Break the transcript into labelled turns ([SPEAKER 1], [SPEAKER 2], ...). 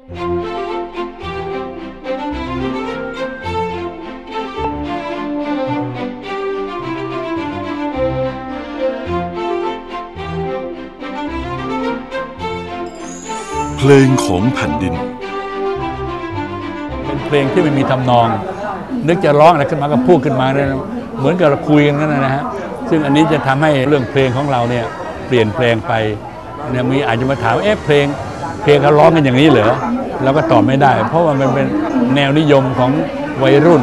[SPEAKER 1] เพลงของแผ่นดิน
[SPEAKER 2] เป็นเพลงที่ไม่มีทำนอง นึกจะร้องอะไรขึ้นมาก็พูดขึ้นมาเนี่ยเหมือนกับเราคุยกันนั่นนะฮะซึ่งอันนี้จะทำให้เรื่องเพลงของเราเนี่ยเปลี่ยนแปลงไปเนี่ยมีอาจจะมาถามเอ๊ะเพลง เพลงเขาร้องกันอย่างนี้เหรอเราก็ตอบไม่ได้ เพราะว่ามันเป็นแนวนิยมของวัยรุ่น